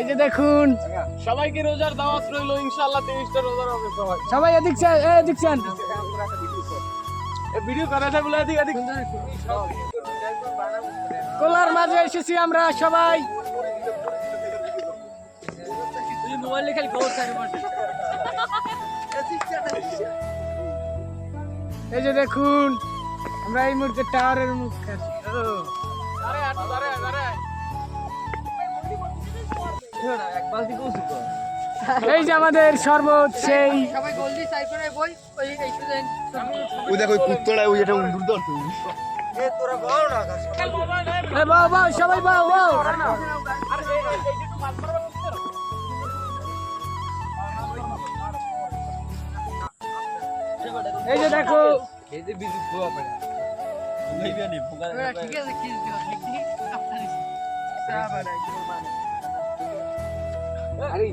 এই যে দেখুন। সবাইকে রোজার দাওয়াত রইল ইনশাআল্লাহ তেইশটা রোজার হবে সবাই। সবাই এদিক চান এদিক ভিডিও করাটা বলে এদিক এদিক। কোলার মাঝে এসেছি আমরা সবাই। মোবাইলে খালি খবর এই যে দেখুন। আমরা এই মুহূর্তে টাওয়ারের মুখ খাচ্ছি। এই যে আমাদের শরবত সেই। সবাই ওই এই দেখো কুত্তরা ওই উন্দুর সবাই যে দেখো এই যে বিদ্যুৎ খোয়া পড়ে ঠিক আছে কি আপনার আরে